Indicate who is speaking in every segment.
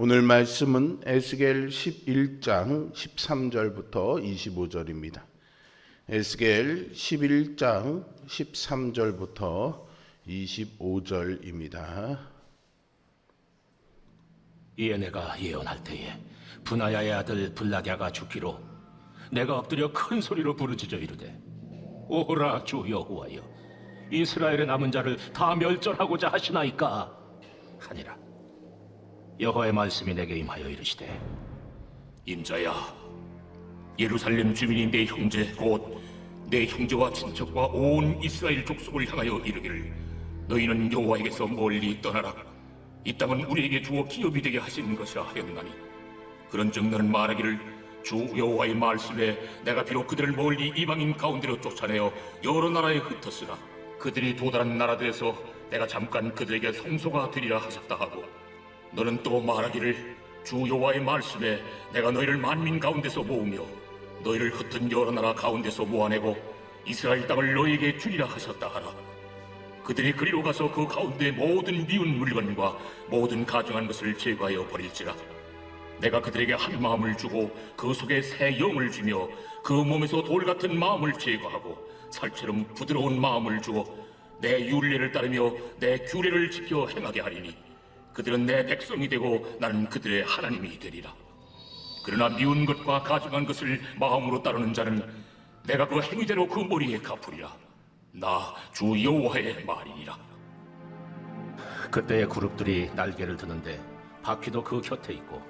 Speaker 1: 오늘 말씀은 에스겔 11장 13절부터 25절입니다. 에스겔 11장 13절부터 25절입니다.
Speaker 2: 이에 내가 예언할 때에 분하야의 아들 블라갸가 죽기로 내가 엎드려 큰 소리로 부르짖어 이르되 오라 주 여호와여 이스라엘의 남은 자를 다 멸절하고자 하시나이까 하니라 여호와의 말씀이 내게 임하여 이르시되
Speaker 3: 임자야, 예루살렘 주민인 내 형제 곧 내 형제와 친척과 온 이스라엘 족속을 향하여 이르기를 너희는 여호와에게서 멀리 떠나라. 이 땅은 우리에게 주어 기업이 되게 하시는 것이라 하였나니 그런즉 너는 말하기를 주 여호와의 말씀에 내가 비록 그들을 멀리 이방인 가운데로 쫓아내어 여러 나라에 흩었으나 그들이 도달한 나라들에서 내가 잠깐 그들에게 성소가 되리라 하셨다 하고 너는 또 말하기를 주 여호와의 말씀에 내가 너희를 만민 가운데서 모으며 너희를 흩은 여러 나라 가운데서 모아내고 이스라엘 땅을 너희에게 주리라 하셨다 하라. 그들이 그리로 가서 그 가운데 모든 미운 물건과 모든 가증한 것을 제거하여 버릴지라. 내가 그들에게 한 마음을 주고 그 속에 새 영을 주며 그 몸에서 돌 같은 마음을 제거하고 살처럼 부드러운 마음을 주어 내 윤례를 따르며 내 규례를 지켜 행하게 하리니 그들은 내 백성이 되고 나는 그들의 하나님이 되리라. 그러나 미운 것과 가증한 것을 마음으로 따르는 자는 내가 그 행위대로 그 머리에 갚으리라. 나 주 여호와의 말이니라.
Speaker 2: 그때의 그룹들이 날개를 드는데 바퀴도 그 곁에 있고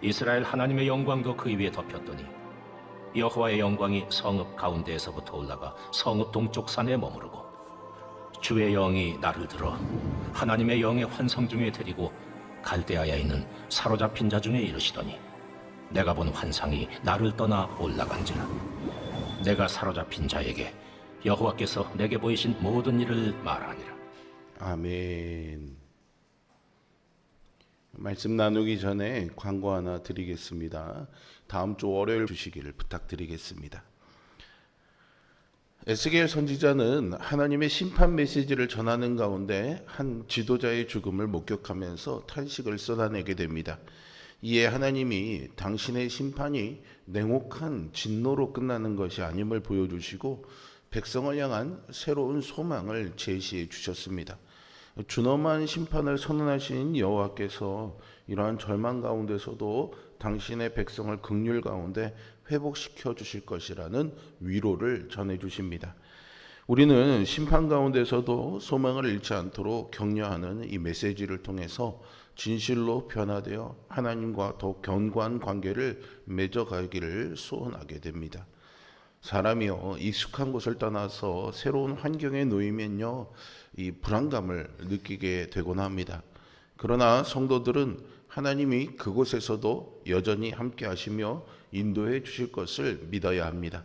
Speaker 2: 이스라엘 하나님의 영광도 그 위에 덮였더니 여호와의 영광이 성읍 가운데에서부터 올라가 성읍 동쪽 산에 머무르고 주의 영이 나를 들어 하나님의 영의 환상 중에 데리고 갈대아에 있는 사로잡힌 자 중에 이르시더니 내가 본 환상이 나를 떠나 올라간지라 내가 사로잡힌 자에게 여호와께서 내게 보이신 모든 일을 말하니라
Speaker 1: 아멘. 말씀 나누기 전에 광고 하나 드리겠습니다. 다음 주 월요일 주시기를 부탁드리겠습니다. 에스겔 선지자는 하나님의 심판 메시지를 전하는 가운데 한 지도자의 죽음을 목격하면서 탄식을 쏟아내게 됩니다. 이에 하나님이 당신의 심판이 냉혹한 진노로 끝나는 것이 아님을 보여주시고 백성을 향한 새로운 소망을 제시해 주셨습니다. 준엄한 심판을 선언하신 여호와께서 이러한 절망 가운데서도 당신의 백성을 극률 가운데 회복시켜 주실 것이라는 위로를 전해 주십니다. 우리는 심판 가운데서도 소망을 잃지 않도록 격려하는 이 메시지를 통해서 진실로 변화되어 하나님과 더 견고한 관계를 맺어가기를 소원하게 됩니다. 사람이요 익숙한 곳을 떠나서 새로운 환경에 놓이면요 이 불안감을 느끼게 되곤 합니다. 그러나 성도들은 하나님이 그곳에서도 여전히 함께 하시며 인도해 주실 것을 믿어야 합니다.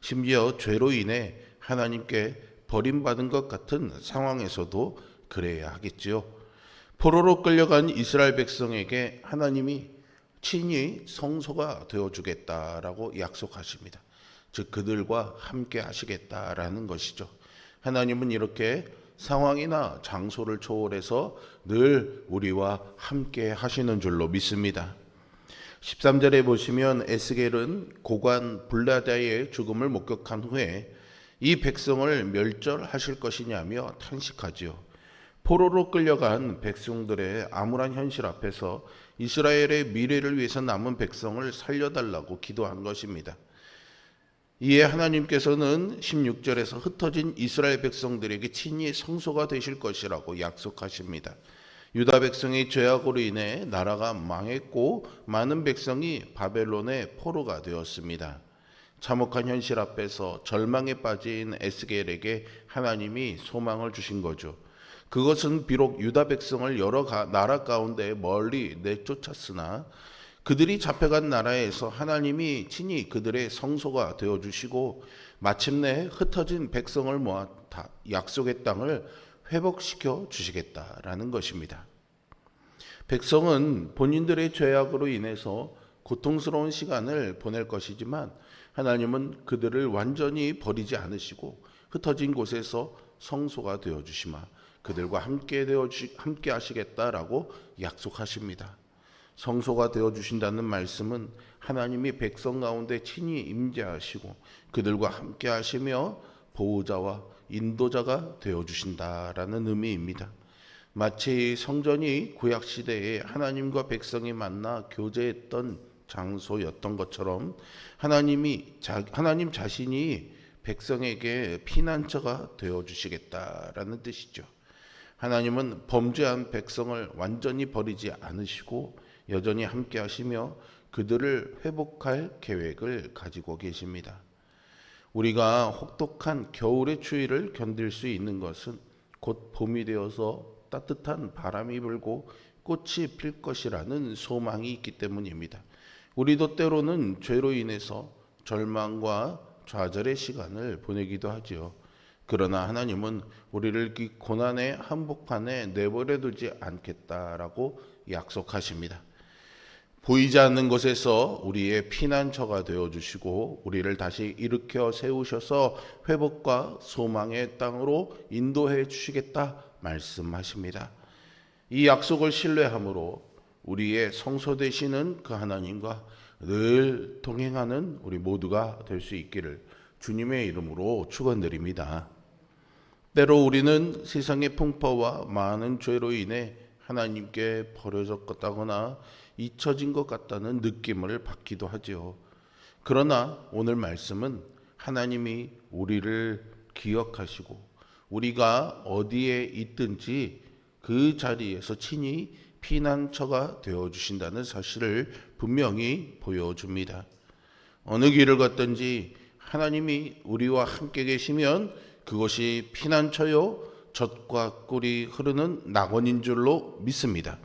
Speaker 1: 심지어 죄로 인해 하나님께 버림받은 것 같은 상황에서도 그래야 하겠지요. 포로로 끌려간 이스라엘 백성에게 하나님이 친히 성소가 되어 주겠다라고 약속하십니다. 즉 그들과 함께 하시겠다라는 것이죠. 하나님은 이렇게 상황이나 장소를 초월해서 늘 우리와 함께 하시는 줄로 믿습니다. 13절에 보시면 에스겔은 고관 블라다의 죽음을 목격한 후에 이 백성을 멸절하실 것이냐며 탄식하지요. 포로로 끌려간 백성들의 암울한 현실 앞에서 이스라엘의 미래를 위해서 남은 백성을 살려달라고 기도한 것입니다. 이에 하나님께서는 16절에서 흩어진 이스라엘 백성들에게 친히 성소가 되실 것이라고 약속하십니다. 유다 백성의 죄악으로 인해 나라가 망했고 많은 백성이 바벨론의 포로가 되었습니다. 참혹한 현실 앞에서 절망에 빠진 에스겔에게 하나님이 소망을 주신 거죠. 그것은 비록 유다 백성을 여러 가, 나라 가운데 멀리 내쫓았으나 그들이 잡혀간 나라에서 하나님이 친히 그들의 성소가 되어 주시고 마침내 흩어진 백성을 모아 다 약속의 땅을 회복시켜 주시겠다라는 것입니다. 백성은 본인들의 죄악으로 인해서 고통스러운 시간을 보낼 것이지만 하나님은 그들을 완전히 버리지 않으시고 흩어진 곳에서 성소가 되어 주시마 그들과 함께 되어 주, 함께 하시겠다라고 약속하십니다. 성소가 되어 주신다는 말씀은 하나님이 백성 가운데 친히 임재하시고 그들과 함께 하시며 보호자와 인도자가 되어 주신다라는 의미입니다. 마치 성전이 구약 시대에 하나님과 백성이 만나 교제했던 장소였던 것처럼 하나님이 자, 하나님 자신이 백성에게 피난처가 되어 주시겠다라는 뜻이죠. 하나님은 범죄한 백성을 완전히 버리지 않으시고 여전히 함께 하시며 그들을 회복할 계획을 가지고 계십니다. 우리가 혹독한 겨울의 추위를 견딜 수 있는 것은 곧 봄이 되어서 따뜻한 바람이 불고 꽃이 필 것이라는 소망이 있기 때문입니다. 우리도 때로는 죄로 인해서 절망과 좌절의 시간을 보내기도 하지요. 그러나 하나님은 우리를 그 고난의 한복판에 내버려 두지 않겠다라고 약속하십니다. 보이지 않는 곳에서 우리의 피난처가 되어 주시고 우리를 다시 일으켜 세우셔서 회복과 소망의 땅으로 인도해 주시겠다 말씀하십니다. 이 약속을 신뢰함으로 우리의 성소 되시는 그 하나님과 늘 동행하는 우리 모두가 될 수 있기를 주님의 이름으로 축원드립니다. 때로 우리는 세상의 풍파와 많은 죄로 인해 하나님께 버려졌다거나 잊혀진 것 같다는 느낌을 받기도 하지요. 그러나 오늘 말씀은 하나님이 우리를 기억하시고 우리가 어디에 있든지 그 자리에서 친히 피난처가 되어 주신다는 사실을 분명히 보여줍니다. 어느 길을 걷든지 하나님이 우리와 함께 계시면 그것이 피난처요 젖과 꿀이 흐르는 낙원인 줄로 믿습니다.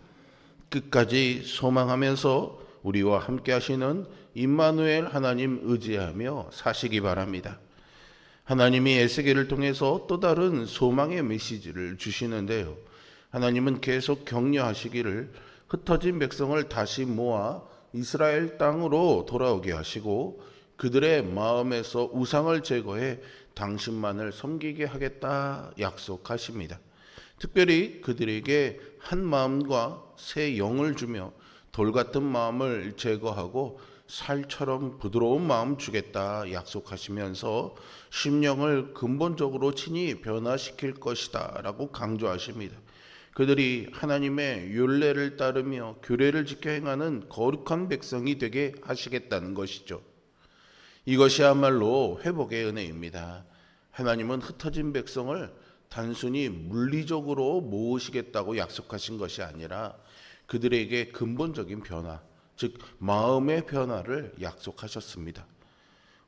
Speaker 1: 끝까지 소망하면서 우리와 함께 하시는 임마누엘 하나님 의지하며 사시기 바랍니다. 하나님이 에스겔을 통해서 또 다른 소망의 메시지를 주시는데요. 하나님은 계속 격려하시기를 흩어진 백성을 다시 모아 이스라엘 땅으로 돌아오게 하시고 그들의 마음에서 우상을 제거해 당신만을 섬기게 하겠다 약속하십니다. 특별히 그들에게 한 마음과 새 영을 주며 돌 같은 마음을 제거하고 살처럼 부드러운 마음 주겠다 약속하시면서 심령을 근본적으로 친히 변화시킬 것이다 라고 강조하십니다. 그들이 하나님의 율례를 따르며 규례를 지켜 행하는 거룩한 백성이 되게 하시겠다는 것이죠. 이것이야말로 회복의 은혜입니다. 하나님은 흩어진 백성을 단순히 물리적으로 모으시겠다고 약속하신 것이 아니라 그들에게 근본적인 변화, 즉 마음의 변화를 약속하셨습니다.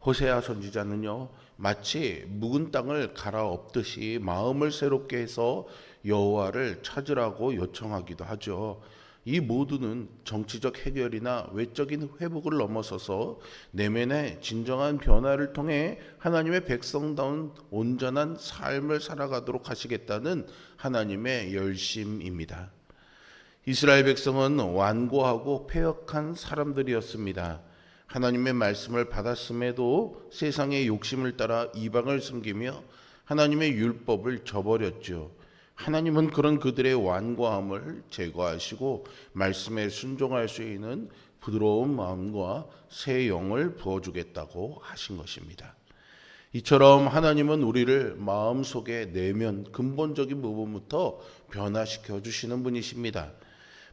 Speaker 1: 호세아 선지자는요 마치 묵은 땅을 갈아엎듯이 마음을 새롭게 해서 여호와를 찾으라고 요청하기도 하죠. 이 모두는 정치적 해결이나 외적인 회복을 넘어서서 내면의 진정한 변화를 통해 하나님의 백성다운 온전한 삶을 살아가도록 하시겠다는 하나님의 열심입니다. 이스라엘 백성은 완고하고 폐역한 사람들이었습니다. 하나님의 말씀을 받았음에도 세상의 욕심을 따라 이방을 섬기며 하나님의 율법을 저버렸죠. 하나님은 그런 그들의 완고함을 제거하시고 말씀에 순종할 수 있는 부드러운 마음과 새 영을 부어주겠다고 하신 것입니다. 이처럼 하나님은 우리를 마음속의 내면 근본적인 부분부터 변화시켜 주시는 분이십니다.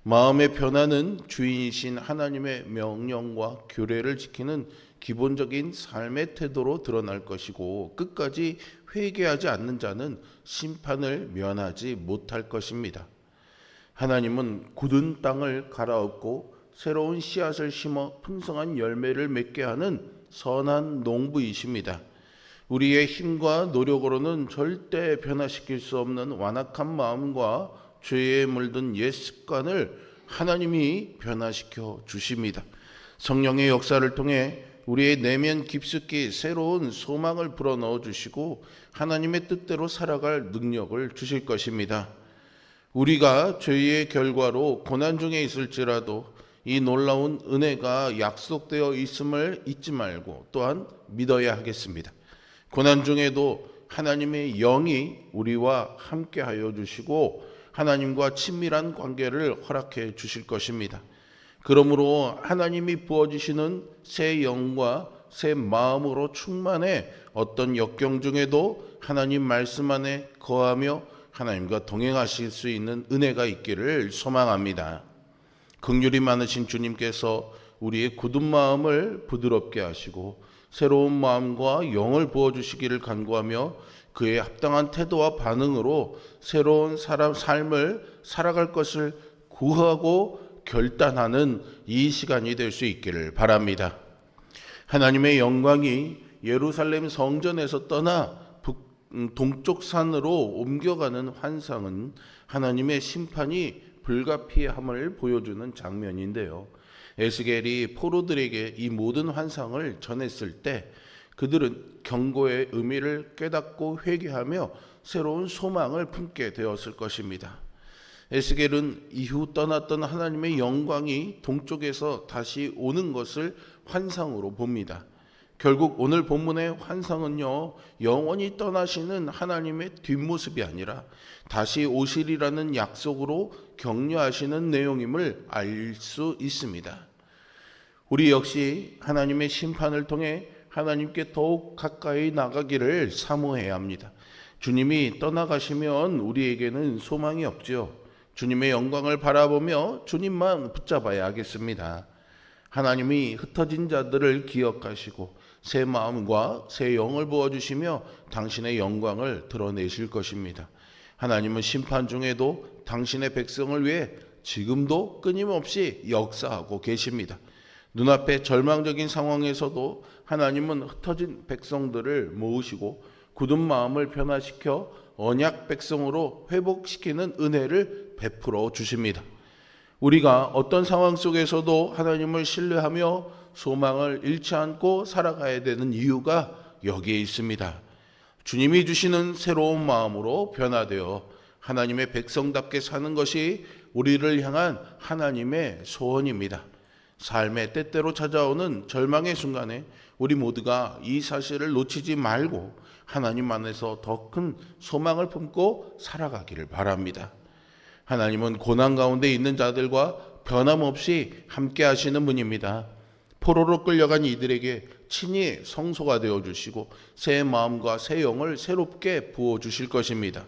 Speaker 1: 마음의 변화는 주인이신 하나님의 명령과 규례를 지키는 기본적인 삶의 태도로 드러날 것이고 끝까지 회개하지 않는 자는 심판을 면하지 못할 것입니다. 하나님은 굳은 땅을 갈아엎고 새로운 씨앗을 심어 풍성한 열매를 맺게 하는 선한 농부이십니다. 우리의 힘과 노력으로는 절대 변화시킬 수 없는 완악한 마음과 죄에 물든 옛 습관을 하나님이 변화시켜 주십니다. 성령의 역사를 통해 우리의 내면 깊숙이 새로운 소망을 불어넣어 주시고 하나님의 뜻대로 살아갈 능력을 주실 것입니다. 우리가 죄의 결과로 고난 중에 있을지라도 이 놀라운 은혜가 약속되어 있음을 잊지 말고 또한 믿어야 하겠습니다. 고난 중에도 하나님의 영이 우리와 함께 하여 주시고 하나님과 친밀한 관계를 허락해 주실 것입니다. 그러므로 하나님이 부어주시는 새 영과 새 마음으로 충만해 어떤 역경 중에도 하나님 말씀 안에 거하며 하나님과 동행하실 수 있는 은혜가 있기를 소망합니다. 긍휼이 많으신 주님께서 우리의 굳은 마음을 부드럽게 하시고 새로운 마음과 영을 부어 주시기를 간구하며 그에 합당한 태도와 반응으로 새로운 사람 삶을 살아갈 것을 구하고 결단하는 이 시간이 될 수 있기를 바랍니다. 하나님의 영광이 예루살렘 성전에서 떠나 북, 음, 동쪽 산으로 옮겨가는 환상은 하나님의 심판이 불가피함을 보여주는 장면인데요. 에스겔이 포로들에게 이 모든 환상을 전했을 때 그들은 경고의 의미를 깨닫고 회개하며 새로운 소망을 품게 되었을 것입니다. 에스겔은 이후 떠났던 하나님의 영광이 동쪽에서 다시 오는 것을 환상으로 봅니다. 결국 오늘 본문의 환상은요, 영원히 떠나시는 하나님의 뒷모습이 아니라 다시 오시리라는 약속으로 격려하시는 내용임을 알 수 있습니다. 우리 역시 하나님의 심판을 통해 하나님께 더욱 가까이 나가기를 사모해야 합니다. 주님이 떠나가시면 우리에게는 소망이 없죠. 주님의 영광을 바라보며 주님만 붙잡아야 하겠습니다. 하나님이 흩어진 자들을 기억하시고 새 마음과 새 영을 부어주시며 당신의 영광을 드러내실 것입니다. 하나님은 심판 중에도 당신의 백성을 위해 지금도 끊임없이 역사하고 계십니다. 눈앞에 절망적인 상황에서도 하나님은 흩어진 백성들을 모으시고 굳은 마음을 변화시켜 언약 백성으로 회복시키는 은혜를 베풀어 주십니다. 우리가 어떤 상황 속에서도 하나님을 신뢰하며 소망을 잃지 않고 살아가야 되는 이유가 여기에 있습니다. 주님이 주시는 새로운 마음으로 변화되어 하나님의 백성답게 사는 것이 우리를 향한 하나님의 소원입니다. 삶의 때때로 찾아오는 절망의 순간에 우리 모두가 이 사실을 놓치지 말고 하나님 안에서 더 큰 소망을 품고 살아가기를 바랍니다. 하나님은 고난 가운데 있는 자들과 변함없이 함께 하시는 분입니다. 포로로 끌려간 이들에게 친히 성소가 되어 주시고 새 마음과 새 영을 새롭게 부어 주실 것입니다.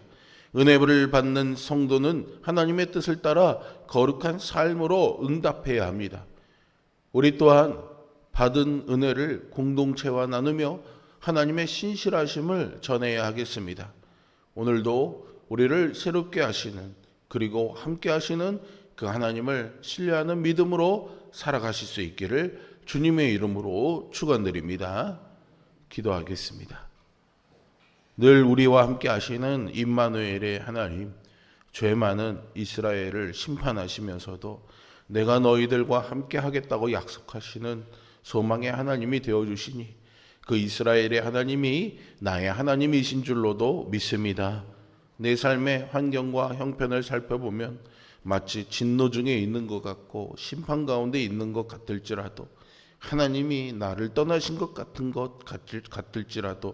Speaker 1: 은혜를 받는 성도는 하나님의 뜻을 따라 거룩한 삶으로 응답해야 합니다. 우리 또한 받은 은혜를 공동체와 나누며 하나님의 신실하심을 전해야 하겠습니다. 오늘도 우리를 새롭게 하시는 그리고 함께 하시는 그 하나님을 신뢰하는 믿음으로 살아가실 수 있기를 주님의 이름으로 축원드립니다. 기도하겠습니다. 늘 우리와 함께 하시는 임마누엘의 하나님, 죄 많은 이스라엘을 심판하시면서도 내가 너희들과 함께 하겠다고 약속하시는 소망의 하나님이 되어 주시니 그 이스라엘의 하나님이 나의 하나님이신 줄로도 믿습니다. 내 삶의 환경과 형편을 살펴보면 마치 진노 중에 있는 것 같고 심판 가운데 있는 것 같을지라도 하나님이 나를 떠나신 것 같은 것 같을, 같을지라도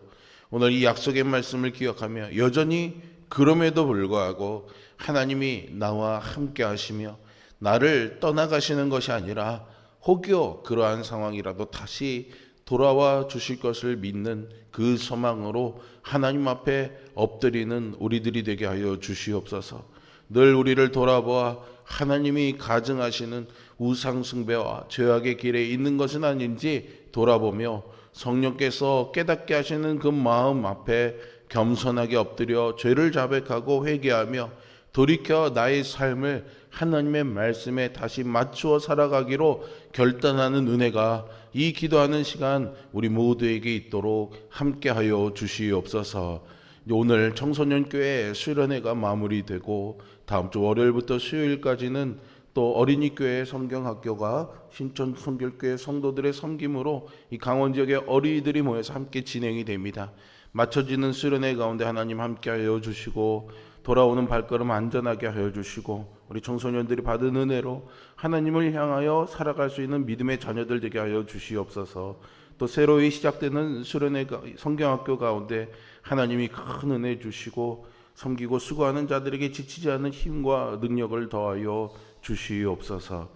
Speaker 1: 오늘 이 약속의 말씀을 기억하며 여전히 그럼에도 불구하고 하나님이 나와 함께 하시며 나를 떠나가시는 것이 아니라 혹여 그러한 상황이라도 다시 돌아와 주실 것을 믿는 그 소망으로 하나님 앞에 엎드리는 우리들이 되게 하여 주시옵소서. 늘 우리를 돌아보아 하나님이 가증하시는 우상숭배와 죄악의 길에 있는 것은 아닌지 돌아보며 성령께서 깨닫게 하시는 그 마음 앞에 겸손하게 엎드려 죄를 자백하고 회개하며 돌이켜 나의 삶을 하나님의 말씀에 다시 맞추어 살아가기로 결단하는 은혜가 이 기도하는 시간 우리 모두에게 있도록 함께하여 주시옵소서. 오늘 청소년 교회 수련회가 마무리되고 다음 주 월요일부터 수요일까지는 또 어린이 교회 성경 학교가 신천 성결교회 성도들의 섬김으로 이 강원 지역의 어린이들이 모여서 함께 진행이 됩니다. 맞춰지는 수련회 가운데 하나님 함께하여 주시고 돌아오는 발걸음 안전하게 하여 주시고 우리 청소년들이 받은 은혜로 하나님을 향하여 살아갈 수 있는 믿음의 자녀들 되게 하여 주시옵소서. 또 새로이 시작되는 수련회 가- 성경학교 가운데 하나님이 큰 은혜 주시고 섬기고 수고하는 자들에게 지치지 않는 힘과 능력을 더하여 주시옵소서.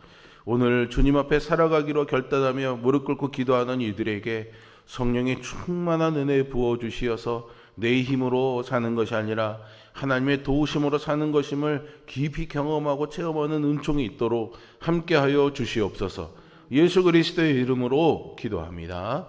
Speaker 1: 오늘 주님 앞에 살아가기로 결단하며 무릎 꿇고 기도하는 이들에게 성령의 충만한 은혜 부어 주시어서 내 힘으로 사는 것이 아니라 하나님의 도우심으로 사는 것임을 깊이 경험하고 체험하는 은총이 있도록 함께하여 주시옵소서. 예수 그리스도의 이름으로 기도합니다.